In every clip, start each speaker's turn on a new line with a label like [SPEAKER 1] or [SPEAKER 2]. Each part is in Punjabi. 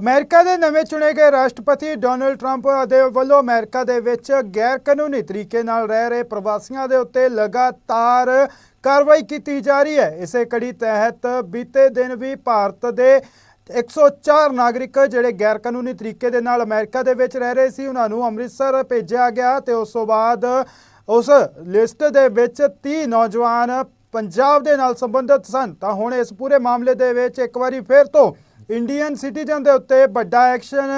[SPEAKER 1] ਅਮਰੀਕਾ ਦੇ ਨਵੇਂ ਚੁਣੇ ਗਏ ਰਾਸ਼ਟਰਪਤੀ ਡੋਨਲਡ ਟਰੰਪ ਦੇ ਵੱਲੋਂ ਅਮਰੀਕਾ ਦੇ ਵਿੱਚ ਗੈਰ ਕਾਨੂੰਨੀ ਤਰੀਕੇ ਨਾਲ ਰਹਿ ਰਹੇ ਪ੍ਰਵਾਸੀਆਂ ਦੇ ਉੱਤੇ ਲਗਾਤਾਰ ਕਾਰਵਾਈ ਕੀਤੀ ਜਾ ਰਹੀ ਹੈ। ਇਸੇ ਕੜੀ ਤਹਿਤ ਬੀਤੇ ਦਿਨ ਵੀ ਭਾਰਤ ਦੇ 104 ਨਾਗਰਿਕ ਜਿਹੜੇ ਗੈਰ ਕਾਨੂੰਨੀ ਤਰੀਕੇ ਦੇ ਨਾਲ ਅਮਰੀਕਾ ਦੇ ਵਿੱਚ ਰਹਿ ਰਹੇ ਸੀ, ਉਹਨਾਂ ਨੂੰ ਅੰਮ੍ਰਿਤਸਰ ਭੇਜਿਆ ਗਿਆ ਤੇ ਉਸ ਤੋਂ ਬਾਅਦ ਉਸ ਲਿਸਟ ਦੇ ਵਿੱਚ 30 ਨੌਜਵਾਨ ਪੰਜਾਬ ਦੇ ਨਾਲ ਸੰਬੰਧਿਤ ਸਨ। ਤਾਂ ਹੁਣ ਇਸ ਪੂਰੇ ਮਾਮਲੇ ਦੇ ਵਿੱਚ ਇੱਕ ਵਾਰੀ ਫਿਰ ਤੋਂ ਇੰਡੀਅਨ ਸਿਟੀਜ਼ਨ ਦੇ ਉੱਤੇ ਵੱਡਾ ਐਕਸ਼ਨ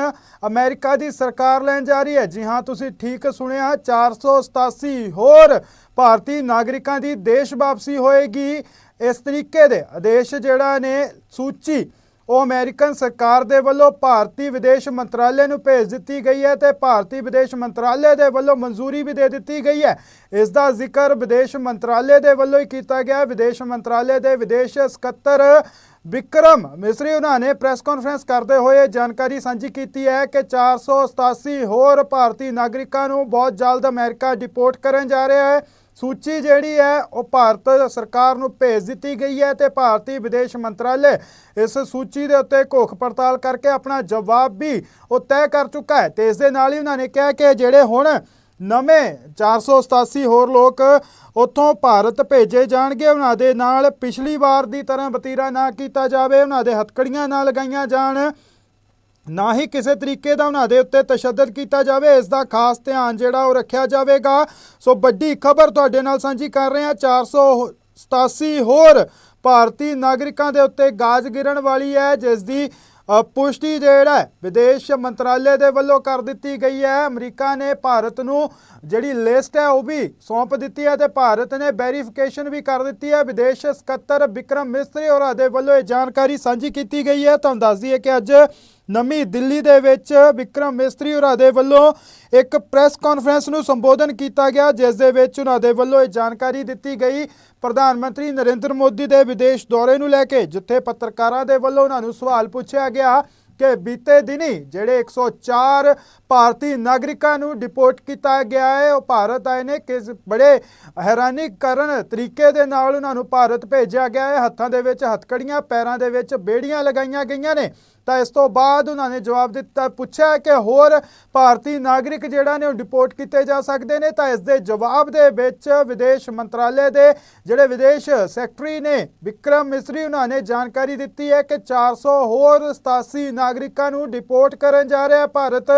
[SPEAKER 1] ਅਮਰੀਕਾ ਦੀ ਸਰਕਾਰ ਲੈਣ ਜਾ ਰਹੀ ਹੈ। ਜੀ ਹਾਂ, ਤੁਸੀਂ ਠੀਕ ਸੁਣਿਆ 487 ਹੋਰ ਭਾਰਤੀ ਨਾਗਰਿਕਾਂ ਦੀ ਦੇਸ਼ ਵਾਪਸੀ ਹੋਏਗੀ। ਇਸ ਤਰੀਕੇ ਦੇ ਆਦੇਸ਼ ਜਿਹੜਾ ਨੇ ਸੂਚੀ, ਉਹ ਅਮਰੀਕਨ ਸਰਕਾਰ ਦੇ ਵੱਲੋਂ ਭਾਰਤੀ ਵਿਦੇਸ਼ ਮੰਤਰਾਲੇ ਨੂੰ ਭੇਜ ਦਿੱਤੀ ਗਈ ਹੈ ਤੇ ਭਾਰਤੀ ਵਿਦੇਸ਼ ਮੰਤਰਾਲੇ ਦੇ ਵੱਲੋਂ ਮਨਜ਼ੂਰੀ ਵੀ ਦੇ ਦਿੱਤੀ ਗਈ ਹੈ। ਇਸ ਦਾ ਜ਼ਿਕਰ ਵਿਦੇਸ਼ ਮੰਤਰਾਲੇ ਦੇ ਵੱਲੋਂ ਹੀ ਕੀਤਾ ਗਿਆ। ਵਿਦੇਸ਼ ਮੰਤਰਾਲੇ ਦੇ ਵਿਦੇਸ਼ ਸਕੱਤਰ ਵਿਕਰਮ ਮਿਸਰੀ ਉਹਨਾਂ ਨੇ ਪ੍ਰੈਸ ਕਾਨਫਰੰਸ ਕਰਦੇ ਹੋਏ ਜਾਣਕਾਰੀ ਸਾਂਝੀ ਕੀਤੀ ਹੈ ਕਿ 487 ਹੋਰ ਭਾਰਤੀ ਨਾਗਰਿਕਾਂ ਨੂੰ ਬਹੁਤ ਜਲਦ ਅਮਰੀਕਾ ਡਿਪੋਰਟ ਕਰਨ ਜਾ ਰਿਹਾ ਹੈ। ਸੂਚੀ ਜਿਹੜੀ ਹੈ, ਉਹ ਭਾਰਤ ਸਰਕਾਰ ਨੂੰ ਭੇਜ ਦਿੱਤੀ ਗਈ ਹੈ ਤੇ ਭਾਰਤੀ ਵਿਦੇਸ਼ ਮੰਤਰਾਲੇ ਇਸ ਸੂਚੀ ਦੇ ਉੱਤੇ ਘੋਖ ਪੜਤਾਲ ਕਰਕੇ ਆਪਣਾ ਜਵਾਬ ਵੀ ਉਹ ਤੈਅ ਕਰ ਚੁੱਕਾ ਹੈ ਤੇ ਇਸ ਦੇ ਨਾਲ ਹੀ ਉਹਨਾਂ ਨੇ ਕਿਹਾ ਕਿ ਜਿਹੜੇ ਹੁਣ ਨਵੇਂ 487 ਹੋਰ ਲੋਕ ਉੱਥੋਂ ਭਾਰਤ ਭੇਜੇ ਜਾਣਗੇ। ਉਹਨਾਂ ਦੇ ਨਾਲ ਪਿਛਲੀ ਵਾਰ ਦੀ ਤਰ੍ਹਾਂ ਬਤੀਰਾ ਨਾ ਕੀਤਾ ਜਾਵੇ। ਉਹਨਾਂ ਦੇ ਹੱਥਕੜੀਆਂ ਨਾ ਲਗਾਈਆਂ ਜਾਣ। ਨਾ ਹੀ ਕਿਸੇ ਤਰੀਕੇ ਦਾ ਉਹਨਾਂ ਦੇ ਉੱਤੇ ਤਸ਼ੱਦਦ ਕੀਤਾ ਜਾਵੇ। ਇਸ ਦਾ ਖਾਸ ਧਿਆਨ ਜਿਹੜਾ ਉਹ ਰੱਖਿਆ ਜਾਵੇਗਾ। ਸੋ ਵੱਡੀ ਖਬਰ ਤੁਹਾਡੇ ਨਾਲ ਸਾਂਝੀ ਕਰ ਰਹੇ ਹਾਂ। 487 ਹੋਰ ਭਾਰਤੀ ਨਾਗਰਿਕਾਂ ਦੇ ਉੱਤੇ ਗਾਜ ਗਿਰਨ ਵਾਲੀ ਹੈ, ਜਿਸ ਦੀ ਪੁਸ਼ਟੀ ਜਿਹੜਾ ਵਿਦੇਸ਼ ਮੰਤਰਾਲੇ ਦੇ ਵੱਲੋਂ ਕਰ ਦਿੱਤੀ ਗਈ ਹੈ। ਅਮਰੀਕਾ ਨੇ ਭਾਰਤ ਨੂੰ ਜਿਹੜੀ ਲਿਸਟ ਹੈ, ਉਹ ਵੀ ਸੌਂਪ ਦਿੱਤੀ ਹੈ ਤੇ ਭਾਰਤ ਨੇ ਵੈਰੀਫਿਕੇਸ਼ਨ ਵੀ ਕਰ ਦਿੱਤੀ ਹੈ। ਵਿਦੇਸ਼ ਸਕੱਤਰ ਵਿਕਰਮ ਮਿਸਤਰੀ ਹੋਰਾਂ ਦੇ ਵੱਲੋਂ ਇਹ ਜਾਣਕਾਰੀ ਸਾਂਝੀ ਕੀਤੀ ਗਈ ਹੈ। ਤੁਹਾਨੂੰ ਦੱਸ ਦਈਏ ਕਿ ਅੱਜ ਨਵੀਂ ਦਿੱਲੀ ਦੇ ਵਿੱਚ ਵਿਕਰਮ ਮਿਸਤਰੀ ਹੋਰਾਂ ਦੇ ਵੱਲੋਂ ਇੱਕ ਪ੍ਰੈਸ ਕਾਨਫਰੰਸ ਨੂੰ ਸੰਬੋਧਨ ਕੀਤਾ ਗਿਆ, ਜਿਸ ਦੇ ਵਿੱਚ ਉਹਨਾਂ ਦੇ ਵੱਲੋਂ ਇਹ ਜਾਣਕਾਰੀ ਦਿੱਤੀ ਗਈ। ਪ੍ਰਧਾਨ ਮੰਤਰੀ ਨਰਿੰਦਰ ਮੋਦੀ ਦੇ ਵਿਦੇਸ਼ ਦੌਰੇ ਨੂੰ ਲੈ ਕੇ ਜਿੱਥੇ ਪੱਤਰਕਾਰਾਂ ਦੇ ਵੱਲੋਂ ਉਹਨਾਂ ਨੂੰ ਸਵਾਲ ਪੁੱਛਿਆ ਗਿਆ ਕਿ ਬੀਤੇ ਦਿਨੀ ਜਿਹੜੇ 104 ਭਾਰਤੀ ਨਾਗਰਿਕਾਂ ਨੂੰ ਡਿਪੋਰਟ ਕੀਤਾ ਗਿਆ ਹੈ। ਉਹ ਭਾਰਤ ਆਏ ਨੇ, ਕਿਸ ਬੜੇ ਹੈਰਾਨੀ ਕਰਨ ਤਰੀਕੇ ਦੇ ਨਾਲ ਉਹਨਾਂ ਨੂੰ ਭਾਰਤ ਭੇਜਿਆ ਗਿਆ ਹੈ। ਹੱਥਾਂ ਦੇ ਵਿੱਚ ਹੱਥਕੜੀਆਂ, ਪੈਰਾਂ ਦੇ ਵਿੱਚ ਬੇੜੀਆਂ ਲਗਾਈਆਂ ਗਈਆਂ ਨੇ। ਤਾਂ ਇਸ ਤੋਂ ਬਾਅਦ ਉਹਨਾਂ ਨੇ ਜਵਾਬ ਦਿੱਤਾ, ਪੁੱਛਿਆ ਕਿ ਹੋਰ ਭਾਰਤੀ ਨਾਗਰਿਕ ਜਿਹੜਾ ਨੇ ਉਹ ਡਿਪੋਰਟ ਕੀਤੇ ਜਾ ਸਕਦੇ ਨੇ। ਤਾਂ ਇਸ ਦੇ ਜਵਾਬ ਦੇ ਵਿੱਚ ਵਿਦੇਸ਼ ਮੰਤਰਾਲੇ ਦੇ ਜਿਹੜੇ ਵਿਦੇਸ਼ ਸੈਕਟਰੀ ਨੇ ਵਿਕਰਮ ਮਿਸਰੀ, ਉਹਨਾਂ ਨੇ ਜਾਣਕਾਰੀ ਦਿੱਤੀ ਹੈ ਕਿ 400 ਹੋਰ 87 ਨਾਗਰਿਕਾਂ ਨੂੰ ਡਿਪੋਰਟ ਕਰਨ ਜਾ ਰਿਹਾ ਭਾਰਤ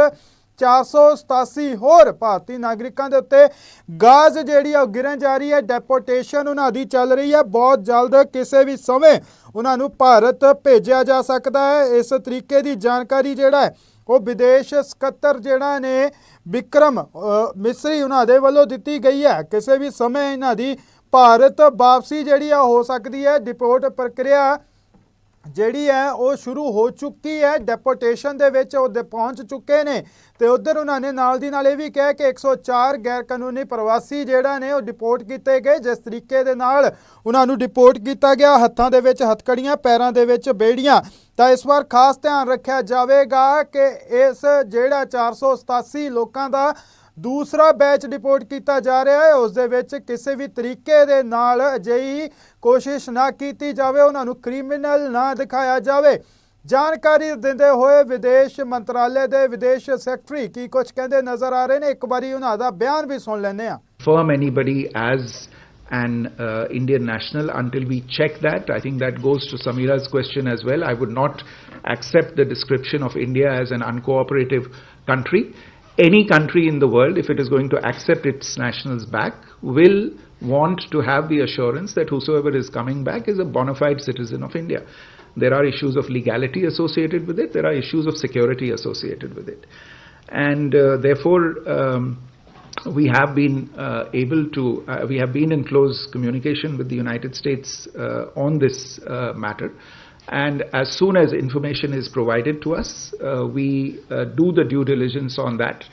[SPEAKER 1] 487 ਹੋਰ ਭਾਰਤੀ ਨਾਗਰਿਕਾਂ ਦੇ ਉੱਤੇ ਗਾਜ਼ ਜਿਹੜੀ ਆ ਉਹ ਗਿਰਨ ਜਾ ਰਹੀ ਹੈ ਡੈਪੋਟੇਸ਼ਨ ਉਹਨਾਂ ਦੀ ਚੱਲ ਰਹੀ ਹੈ। ਬਹੁਤ ਜਲਦ ਕਿਸੇ ਵੀ ਸਮੇਂ ਉਹਨਾਂ ਨੂੰ ਭਾਰਤ ਭੇਜਿਆ ਜਾ ਸਕਦਾ ਹੈ। ਇਸ ਤਰੀਕੇ ਦੀ ਜਾਣਕਾਰੀ ਜਿਹੜਾ ਹੈ, ਉਹ ਵਿਦੇਸ਼ ਸਕੱਤਰ ਜਿਹੜਾ ਨੇ ਵਿਕਰਮ ਮਿਸਰੀ ਉਹਨਾਂ ਦੇ ਵੱਲੋਂ ਦਿੱਤੀ ਗਈ ਹੈ। ਕਿਸੇ ਵੀ ਸਮੇਂ ਇਹਨਾਂ ਦੀ ਭਾਰਤ ਵਾਪਸੀ ਜਿਹੜੀ ਆ ਹੋ ਸਕਦੀ ਹੈ। ਡਿਪੋਰਟ ਪ੍ਰਕਿਰਿਆ ਜਿਹੜੀ ਹੈ, ਉਹ ਸ਼ੁਰੂ ਹੋ ਚੁੱਕੀ ਹੈ। ਡੈਪੋਟੇਸ਼ਨ ਦੇ ਵਿੱਚ ਉਹ ਦੇ ਪਹੁੰਚ ਚੁੱਕੇ ਨੇ। ਤੇ ਉਧਰ ਉਹਨਾਂ ਨੇ ਨਾਲ ਦੀ ਨਾਲ ਇਹ ਵੀ ਕਿਹਾ ਕਿ 104 ਗੈਰ ਕਾਨੂੰਨੀ ਪ੍ਰਵਾਸੀ ਜਿਹੜਾ ਨੇ ਉਹ ਡਿਪੋਰਟ ਕੀਤੇ ਗਏ, ਜਿਸ ਤਰੀਕੇ ਦੇ ਨਾਲ ਉਹਨਾਂ ਨੂੰ ਡਿਪੋਰਟ ਕੀਤਾ ਗਿਆ। ਹੱਥਾਂ ਦੇ ਵਿੱਚ ਹੱਥਕੜੀਆਂ, ਪੈਰਾਂ ਦੇ ਵਿੱਚ ਬੇੜੀਆਂ। ਤਾਂ ਇਸ ਵਾਰ ਖਾਸ ਧਿਆਨ ਰੱਖਿਆ ਜਾਵੇਗਾ ਕਿ ਇਸ ਜਿਹੜਾ 487 ਲੋਕਾਂ ਦਾ ਦੂਸਰਾ ਬੈਚ ਰਿਪੋਰਟ ਕੀਤਾ ਜਾ ਰਿਹਾ ਹੈ, ਉਸ ਦੇ ਵਿੱਚ ਕਿਸੇ ਵੀ ਤਰੀਕੇ ਦੇ ਨਾਲ ਅਜਿਹੀ ਕੋਸ਼ਿਸ਼ ਨਾ ਕੀਤੀ ਜਾਵੇ, ਉਹਨਾਂ ਨੂੰ ਕ੍ਰਿਮੀਨਲ ਨਾ ਦਿਖਾਇਆ ਜਾਵੇ। ਜਾਣਕਾਰੀ ਦਿੰਦੇ ਹੋਏ ਵਿਦੇਸ਼ ਮੰਤਰਾਲੇ ਦੇ ਵਿਦੇਸ਼ ਸੈਕਟਰੀ ਕੀ ਕੁਝ ਕਹਿੰਦੇ ਨਜ਼ਰ ਆ ਰਹੇ ਨੇ ਇੱਕ ਵਾਰੀ ਉਹਨਾਂ ਦਾ ਬਿਆਨ ਵੀ ਸੁਣ ਲੈਂਦੇ ਆ
[SPEAKER 2] confirm anybody as an uh, Indian national until we check that. I think that goes to Samira's question as well. I would not accept the description of India as an uncooperative country. Any country in the world, if it is going to accept its nationals back, will want to have the assurance that whosoever is coming back is a bona fide citizen of India. There are issues of legality associated with it, there are issues of security associated with it. And uh, therefore, um, we have been uh, able to, uh, we have been in close communication with the United States uh, on this uh, matter. And as soon as information is provided to us, uh, we do the due diligence on that,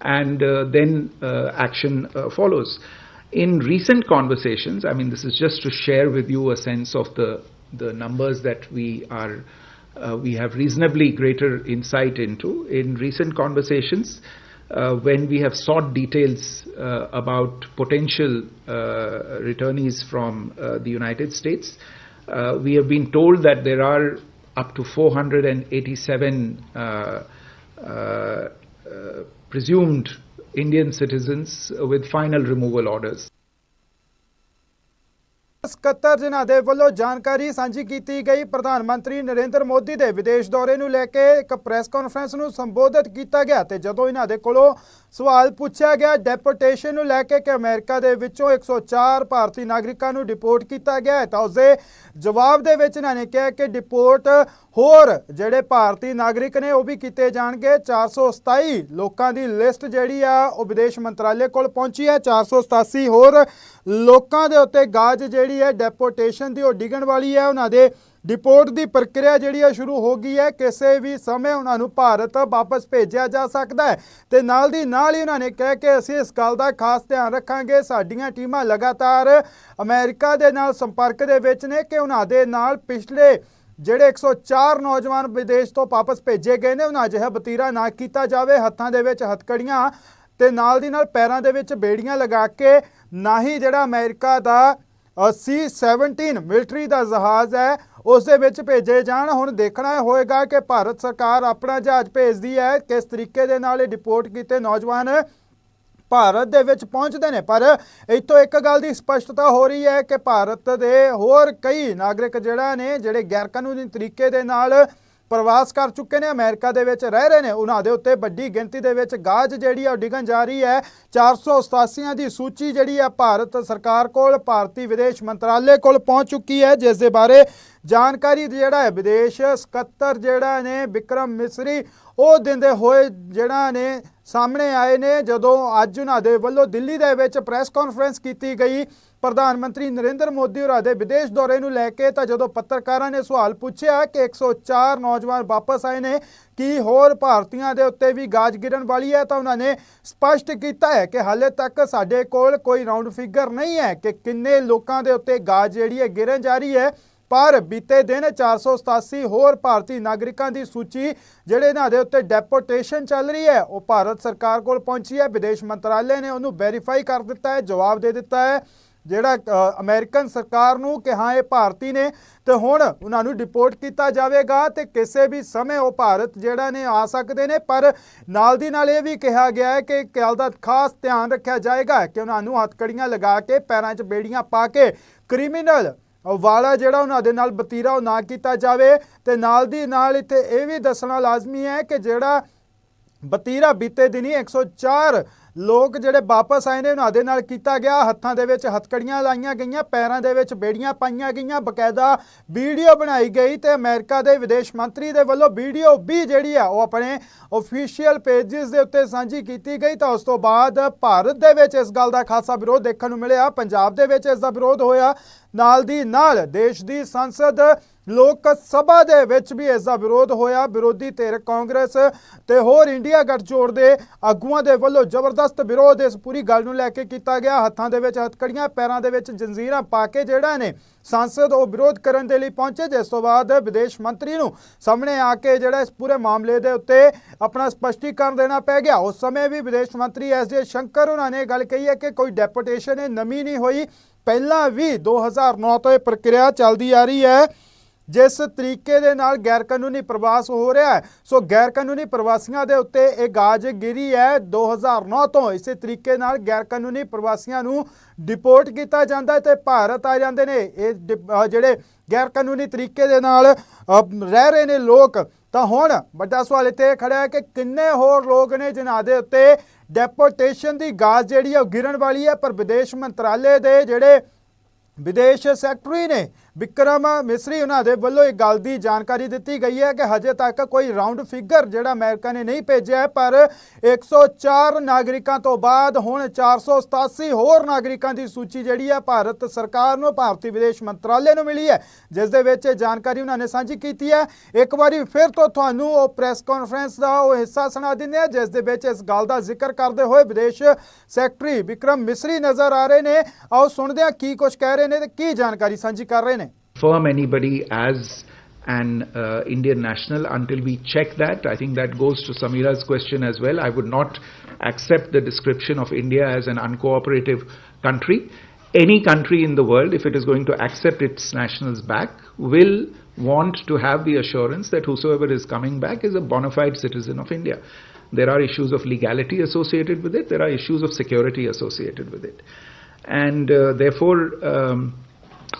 [SPEAKER 2] and then action follows. In recent conversations, I mean, this is just to share with you a sense of the the numbers that we are uh, we have reasonably greater insight into. In recent conversations, uh, when we have sought details uh, about potential uh, returnees from uh, the United States, uh, we have been told that there are up to 487 uh, uh, uh, presumed Indian citizens with final removal orders.
[SPEAKER 1] ਸਕੱਤਰ ਜਿਨ੍ਹਾਂ ਦੇ ਵੱਲੋਂ ਜਾਣਕਾਰੀ ਸਾਂਝੀ ਕੀਤੀ ਗਈ, ਪ੍ਰਧਾਨ ਮੰਤਰੀ ਨਰਿੰਦਰ ਮੋਦੀ ਦੇ ਵਿਦੇਸ਼ ਦੌਰੇ ਨੂੰ ਲੈ ਕੇ ਇੱਕ ਪ੍ਰੈਸ ਕਾਨਫਰੰਸ ਨੂੰ ਸੰਬੋਧਿਤ ਕੀਤਾ ਗਿਆ ਤੇ ਜਦੋਂ ਇਹਨਾਂ ਦੇ ਕੋਲੋਂ ਸਵਾਲ ਪੁੱਛਿਆ ਗਿਆ ਡੈਪੋਟੇਸ਼ਨ ਨੂੰ ਲੈ ਕੇ ਕਿ ਅਮਰੀਕਾ ਦੇ ਵਿੱਚੋਂ 104 ਭਾਰਤੀ ਨਾਗਰਿਕਾਂ ਨੂੰ ਡਿਪੋਰਟ ਕੀਤਾ ਗਿਆ ਹੈ, ਤਾਂ ਉਸਦੇ ਜਵਾਬ ਦੇ ਵਿੱਚ ਇਹਨਾਂ ਨੇ ਕਿਹਾ ਕਿ ਡਿਪੋਰਟ ਹੋਰ ਜਿਹੜੇ ਭਾਰਤੀ ਨਾਗਰਿਕ ਨੇ ਉਹ ਵੀ ਕੀਤੇ ਜਾਣਗੇ। 427 ਲੋਕਾਂ ਦੀ ਲਿਸਟ ਜਿਹੜੀ ਆ, ਉਹ ਵਿਦੇਸ਼ ਮੰਤਰਾਲੇ ਕੋਲ ਪਹੁੰਚੀ ਹੈ। 487 ਹੋਰ ਲੋਕਾਂ ਦੇ ਉੱਤੇ ਗਾਜ ਜਿਹੜੀ ਹੈ ਡੈਪੋਟੇਸ਼ਨ ਦੀ ਉਹ ਡਿੱਗਣ ਵਾਲੀ ਹੈ। ਉਹਨਾਂ ਦੇ ਡਿਪੋਰਟ ਦੀ ਪ੍ਰਕਿਰਿਆ ਜਿਹੜੀ ਆ ਸ਼ੁਰੂ ਹੋ ਗਈ ਹੈ, ਕਿਸੇ ਵੀ ਸਮੇਂ ਉਹਨਾਂ ਨੂੰ ਭਾਰਤ ਵਾਪਸ ਭੇਜਿਆ ਜਾ ਸਕਦਾ ਹੈ। ਤੇ ਨਾਲ ਦੀ ਨਾਲ ਹੀ ਉਹਨਾਂ ਨੇ ਕਿਹਾ ਕਿ ਅਸੀਂ ਇਸ ਗੱਲ ਦਾ ਖਾਸ ਧਿਆਨ ਰੱਖਾਂਗੇ, ਸਾਡੀਆਂ ਟੀਮਾਂ ਲਗਾਤਾਰ ਅਮਰੀਕਾ ਦੇ ਨਾਲ ਸੰਪਰਕ ਦੇ ਵਿੱਚ ਨੇ ਕਿ ਉਹਨਾਂ ਦੇ ਨਾਲ ਪਿਛਲੇ ਜਿਹੜੇ 104 ਨੌਜਵਾਨ ਵਿਦੇਸ਼ ਤੋਂ ਵਾਪਸ ਭੇਜੇ ਗਏ ਨੇ, ਉਹਨਾਂ ਅਜਿਹਾ ਬਤੀਰਾ ਨਾ ਕੀਤਾ ਜਾਵੇ। ਹੱਥਾਂ ਦੇ ਵਿੱਚ ਹਥਕੜੀਆਂ ਤੇ ਨਾਲ ਦੀ ਨਾਲ ਪੈਰਾਂ ਦੇ ਵਿੱਚ ਬੇੜੀਆਂ ਲਗਾ ਕੇ ਨਾ ਹੀ ਜਿਹੜਾ ਅਮਰੀਕਾ ਦਾ ਸੀ 17 ਮਿਲਟਰੀ ਦਾ ਜਹਾਜ਼ ਹੈ ਉਸ ਦੇ ਵਿੱਚ ਭੇਜੇ ਜਾਣ। ਹੁਣ ਦੇਖਣਾ ਹੋਏਗਾ ਕਿ ਭਾਰਤ ਸਰਕਾਰ ਆਪਣਾ ਜਹਾਜ਼ ਭੇਜਦੀ ਹੈ। ਕਿਸ ਤਰੀਕੇ ਦੇ ਨਾਲ ਇਹ ਡਿਪੋਰਟ ਕੀਤੇ ਨੌਜਵਾਨ ਭਾਰਤ ਦੇ ਵਿੱਚ ਪਹੁੰਚਦੇ ਨੇ? ਪਰ ਇਤੋਂ ਇੱਕ ਗੱਲ ਦੀ ਸਪਸ਼ਟਤਾ ਹੋ ਰਹੀ ਹੈ ਕਿ ਭਾਰਤ ਦੇ ਹੋਰ ਕਈ ਨਾਗਰਿਕ ਜਿਹੜਾ ਨੇ, ਜਿਹੜੇ ਗੈਰ ਕਾਨੂੰਨੀ ਤਰੀਕੇ ਦੇ ਨਾਲ ਪ੍ਰਵਾਸ ਕਰ ਚੁੱਕੇ ਨੇ, ਅਮਰੀਕਾ ਦੇ ਵਿੱਚ ਰਹਿ ਰਹੇ ਨੇ। ਉਹਨਾਂ ਦੇ ਉੱਤੇ ਵੱਡੀ ਗਿਣਤੀ ਦੇ ਵਿੱਚ ਗਾਜ ਜਿਹੜੀ ਆ ਉਹ ਡਿੱਗਣ ਜਾ ਰਹੀ ਹੈ। 487 ਦੀ ਸੂਚੀ ਜਿਹੜੀ ਆ ਭਾਰਤ ਸਰਕਾਰ ਕੋਲ, ਭਾਰਤੀ ਵਿਦੇਸ਼ ਮੰਤਰਾਲੇ ਕੋਲ ਪਹੁੰਚ ਚੁੱਕੀ ਹੈ। ਜਿਸ ਦੇ ਬਾਰੇ ਜਾਣਕਾਰੀ ਜਿਹੜਾ ਹੈ, ਵਿਦੇਸ਼ ਸਕੱਤਰ ਜਿਹੜਾ ਨੇ, ਵਿਕਰਮ ਮਿਸਰੀ ਉਹ ਦਿੰਦੇ ਹੋਏ ਜਿਹੜਾ ਨੇ ਸਾਹਮਣੇ ਆਏ ਨੇ, ਜਦੋਂ ਅੱਜ ਉਹਨਾਂ ਦੇ ਵੱਲੋਂ ਦਿੱਲੀ ਦੇ ਵਿੱਚ ਪ੍ਰੈਸ ਕਾਨਫਰੰਸ ਕੀਤੀ ਗਈ, ਪ੍ਰਧਾਨ ਮੰਤਰੀ ਨਰਿੰਦਰ ਮੋਦੀ ਹੋਰਾਂ ਦੇ ਵਿਦੇਸ਼ ਦੌਰੇ ਨੂੰ ਲੈ ਕੇ, ਤਾਂ ਜਦੋਂ ਪੱਤਰਕਾਰਾਂ ਨੇ ਸਵਾਲ ਪੁੱਛਿਆ ਕਿ 104 ਨੌਜਵਾਨ ਵਾਪਸ ਆਏ ਨੇ, ਕੀ ਹੋਰ ਭਾਰਤੀਆਂ ਦੇ ਉੱਤੇ ਵੀ ਗਾਜ ਗਿਰਨ ਵਾਲੀ ਹੈ, ਤਾਂ ਉਹਨਾਂ ਨੇ ਸਪਸ਼ਟ ਕੀਤਾ ਹੈ ਕਿ ਹਾਲੇ ਤੱਕ ਸਾਡੇ ਕੋਲ ਕੋਈ ਰਾਉਂਡ ਫਿਗਰ ਨਹੀਂ ਹੈ ਕਿ ਕਿੰਨੇ ਲੋਕਾਂ ਦੇ ਉੱਤੇ ਗਾਜ ਜਿਹੜੀ ਹੈ ਗਿਰਨ ਜਾ ਰਹੀ ਹੈ। ਪਰ ਬੀਤੇ ਦਿਨ 487 ਹੋਰ ਭਾਰਤੀ ਨਾਗਰਿਕਾਂ ਦੀ ਸੂਚੀ ਜਿਹੜੇ ਇਹਨਾਂ ਦੇ ਉੱਤੇ ਡੈਪੋਟੇਸ਼ਨ ਚੱਲ ਰਹੀ ਹੈ ਉਹ ਭਾਰਤ ਸਰਕਾਰ ਕੋਲ ਪਹੁੰਚੀ ਹੈ ਵਿਦੇਸ਼ ਮੰਤਰਾਲੇ ਨੇ ਉਹਨੂੰ ਵੈਰੀਫਾਈ ਕਰ ਦਿੱਤਾ ਹੈ ਜਵਾਬ ਦੇ ਦਿੱਤਾ ਹੈ। ਜਿਹੜਾ ਅ, ਅਮਰੀਕਨ ਸਰਕਾਰ ਨੂੰ ਕਿ ਹਾਂ ਇਹ ਭਾਰਤੀ ਨੇ ਤੇ ਹੁਣ ਉਹਨਾਂ ਨੂੰ ਡਿਪੋਰਟ ਕੀਤਾ ਜਾਵੇਗਾ ਤੇ ਕਿਸੇ ਵੀ ਸਮੇਂ ਉਹ ਭਾਰਤ ਜਿਹੜਾ ਨੇ ਆ ਸਕਦੇ ਨੇ ਪਰ ਨਾਲ ਦੀ ਨਾਲ ਇਹ ਵੀ ਕਿਹਾ ਗਿਆ ਹੈ ਕਿ ਗੱਲ ਦਾ ਖਾਸ ਧਿਆਨ ਰੱਖਿਆ ਜਾਏਗਾ ਕਿ ਉਹਨਾਂ ਨੂੰ ਹੱਥਕੜੀਆਂ ਲਗਾ ਕੇ ਪੈਰਾਂ 'ਚ ਬੇੜੀਆਂ ਪਾ ਕੇ ਕ੍ਰਿਮੀਨਲ ਵਾਲਾ ਜਿਹੜਾ ਉਹਨਾਂ ਦੇ ਨਾਲ ਬਤੀਰਾ ਉਹ ਨਾ ਕੀਤਾ ਜਾਵੇ ਤੇ ਨਾਲ ਦੀ ਨਾਲ ਇੱਥੇ ਇਹ ਵੀ ਦੱਸਣਾ ਲਾਜ਼ਮੀ ਹੈ ਕਿ ਜਿਹੜਾ ਬਤੀਰਾ ਬੀਤੇ ਦਿਨੀ 104 ਲੋਕ ਜਿਹੜੇ ਵਾਪਸ ਆਏ ਨੇ, ਉਹਨਾਂ ਦੇ ਨਾਲ ਕੀਤਾ ਗਿਆ। ਹੱਥਾਂ ਦੇ ਵਿੱਚ ਹੱਥਕੜੀਆਂ ਲਾਈਆਂ ਗਈਆਂ, ਪੈਰਾਂ ਦੇ ਵਿੱਚ ਬੇੜੀਆਂ ਪਾਈਆਂ ਗਈਆਂ। ਬਕਾਇਦਾ ਵੀਡੀਓ ਬਣਾਈ ਗਈ ਤੇ ਅਮਰੀਕਾ ਦੇ ਵਿਦੇਸ਼ ਮੰਤਰੀ ਦੇ ਵੱਲੋਂ ਵੀਡੀਓ ਵੀ ਜਿਹੜੀ ਆ, ਉਹ ਆਪਣੇ ਅਫੀਸ਼ੀਅਲ ਪੇजेस ਦੇ ਉੱਤੇ ਸਾਂਝੀ ਕੀਤੀ ਗਈ। ਤਾਂ ਉਸ ਤੋਂ ਬਾਅਦ ਭਾਰਤ ਦੇ ਵਿੱਚ ਇਸ ਗੱਲ ਦਾ ਖਾਸਾ ਵਿਰੋਧ ਦੇਖਣ ਨੂੰ ਮਿਲਿਆ। ਪੰਜਾਬ ਦੇ ਵਿੱਚ ਇਸ ਦਾ ਵਿਰੋਧ ਹੋਇਆ। ਨਾਲ ਦੀ ਨਾਲ ਦੇਸ਼ ਦੀ ਸੰਸਦ, ਲੋਕ ਸਭਾ ਦੇ ਵਿੱਚ ਵੀ ਇਸ ਦਾ ਵਿਰੋਧ ਹੋਇਆ। ਵਿਰੋਧੀ ਧਿਰ ਕਾਂਗਰਸ ਤੇ ਹੋਰ ਇੰਡੀਆ ਗੱਠਜੋੜ ਦੇ ਆਗੂਆਂ ਦੇ ਵੱਲੋਂ ਜ਼ਬਰਦਸਤ ਵਿਰੋਧ ਇਸ ਪੂਰੀ ਗੱਲ ਨੂੰ ਲੈ ਕੇ ਕੀਤਾ ਗਿਆ। ਹੱਥਾਂ ਦੇ ਵਿੱਚ ਹਥਕੜੀਆਂ, ਪੈਰਾਂ ਦੇ ਵਿੱਚ ਜੰਜ਼ੀਰਾਂ ਪਾ ਕੇ ਜਿਹੜਾ ਨੇ ਸੰਸਦ ਉਹ ਵਿਰੋਧ ਕਰਨ ਦੇ ਲਈ ਪਹੁੰਚੇ, ਜਿਸ ਤੋਂ ਬਾਅਦ ਵਿਦੇਸ਼ ਮੰਤਰੀ ਨੂੰ ਸਾਹਮਣੇ ਆ ਕੇ ਜਿਹੜਾ ਇਸ ਪੂਰੇ ਮਾਮਲੇ ਦੇ ਉੱਤੇ ਆਪਣਾ ਸਪਸ਼ਟੀਕਰਨ ਦੇਣਾ ਪੈ ਗਿਆ। ਉਸ ਸਮੇਂ ਵੀ ਵਿਦੇਸ਼ ਮੰਤਰੀ ਐਸ ਜੇ ਸ਼ੰਕਰ ਉਹਨਾਂ ਨੇ ਗੱਲ ਕਹੀ ਹੈ ਕਿ ਕੋਈ ਡੈਪੂਟੇਸ਼ਨ ਇਹ ਨਵੀਂ ਨਹੀਂ ਹੋਈ। ਪਹਿਲਾਂ ਵੀ 2009 ਤੋਂ ਇਹ ਪ੍ਰਕਿਰਿਆ ਚੱਲਦੀ ਆ ਰਹੀ ਹੈ। ਜਿਸ ਤਰੀਕੇ ਦੇ ਨਾਲ ਗੈਰ ਕਾਨੂੰਨੀ ਪ੍ਰਵਾਸ ਹੋ ਰਿਹਾ ਹੈ। ਸੋ ਗੈਰ ਕਾਨੂੰਨੀ ਪ੍ਰਵਾਸੀਆਂ ਦੇ ਉੱਤੇ ਇਹ ਗਾਜ ਗਿਰੀ ਹੈ 2009 ਤੋਂ ਇਸੇ ਤਰੀਕੇ ਨਾਲ ਗੈਰ ਕਾਨੂੰਨੀ ਪ੍ਰਵਾਸੀਆਂ ਨੂੰ ਡਿਪੋਰਟ ਕੀਤਾ ਜਾਂਦਾ ਹੈ ਤੇ ਭਾਰਤ ਆ ਜਾਂਦੇ ਨੇ। ਇਹ ਡਿਪ- ਜਿਹੜੇ ਗੈਰ ਕਾਨੂੰਨੀ ਤਰੀਕੇ ਦੇ ਨਾਲ ਰਹਿ ਰਹੇ ਨੇ ਲੋਕ, ਤਾਂ ਹੁਣ ਵੱਡਾ ਸਵਾਲ ਇੱਥੇ ਇਹ ਖੜਾ ਹੈ ਕਿ ਕਿੰਨੇ ਹੋਰ ਲੋਕ ਨੇ ਜਿਨ੍ਹਾਂ ਦੇ ਉੱਤੇ ਡੈਪੋਟੇਸ਼ਨ ਦੀ ਗਾਜ ਜਿਹੜੀ ਹੈ ਉਹ ਗਿਰਨ ਵਾਲੀ ਹੈ। ਪਰ ਵਿਦੇਸ਼ ਮੰਤਰਾਲੇ ਦੇ ਜਿਹੜੇ ਵਿਦੇਸ਼ ਸੈਕਟਰੀ ਨੇ ਵਿਕਰਮ ਮਿਸਰੀ ਉਹਨਾਂ ਦੇ ਵੱਲੋਂ ਇਹ ਗੱਲ ਦੀ ਜਾਣਕਾਰੀ ਦਿੱਤੀ ਗਈ ਹੈ ਕਿ ਹਜੇ ਤੱਕ ਕੋਈ ਰਾਉਂਡ ਫਿਗਰ ਜਿਹੜਾ ਅਮਰੀਕਾ ਨੇ ਨਹੀਂ ਭੇਜਿਆ ਹੈ, ਪਰ 104 ਨਾਗਰਿਕਾਂ ਤੋਂ ਬਾਅਦ ਹੁਣ 487 ਹੋਰ ਨਾਗਰਿਕਾਂ ਦੀ ਸੂਚੀ ਜਿਹੜੀ ਹੈ ਭਾਰਤ ਸਰਕਾਰ ਨੂੰ ਭਾਰਤੀ ਵਿਦੇਸ਼ ਮੰਤਰਾਲੇ ਨੂੰ ਮਿਲੀ ਹੈ। ਜਿਸ ਦੇ ਵਿੱਚ ਇਹ ਜਾਣਕਾਰੀ ਉਹਨਾਂ ਨੇ ਸਾਂਝੀ ਕੀਤੀ ਹੈ। ਇੱਕ ਵਾਰੀ ਫਿਰ ਤੋਂ ਤੁਹਾਨੂੰ ਉਹ ਪ੍ਰੈਸ ਕਾਨਫਰੰਸ ਦਾ ਉਹ ਹਿੱਸਾ ਸੁਣਾ ਦਿੰਦੇ ਹਾਂ ਜਿਸ ਦੇ ਵਿੱਚ ਇਸ ਗੱਲ ਦਾ ਜ਼ਿਕਰ ਕਰਦੇ ਹੋਏ ਵਿਦੇਸ਼ ਸੈਕਟਰੀ ਵਿਕਰਮ ਮਿਸਰੀ ਨਜ਼ਰ ਆ ਰਹੇ ਨੇ। ਆਓ ਸੁਣਦੇ ਹਾਂ ਕੀ ਕੁਝ ਕਹਿ ਰਹੇ ਨੇ ਤੇ ਕੀ ਜਾਣਕਾਰੀ ਸਾਂਝੀ ਕਰ ਰਹੇ ਨੇ।
[SPEAKER 2] Confirm anybody as an uh, Indian national until we check that. I think that goes to Samira's question as well. I would not accept the description of India as an uncooperative country. any country in the world, if it is going to accept its nationals back, will want to have the assurance that whosoever is coming back is a bona fide citizen of India. There are issues of legality associated with it, there are issues of security associated with it. And uh, therefore, um,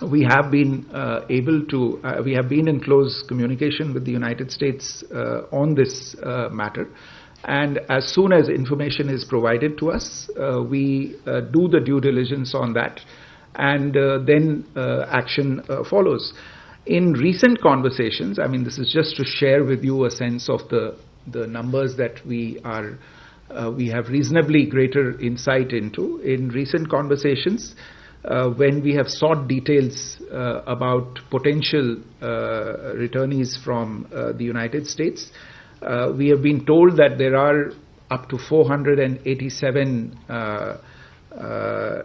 [SPEAKER 2] we have been uh, able to, uh, we have been in close communication with the United States uh, on this uh, matter. And as soon as information is provided to us, uh, we uh, do the due diligence on that, and then action follows. In recent conversations, I mean, this is just to share with you a sense of the, the numbers that we are we have reasonably greater insight into. In recent conversations, uh, when we have sought details uh, about potential uh, returnees from uh, the United States, uh, we have been told that there are up to 487 uh, uh, uh,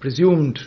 [SPEAKER 2] presumed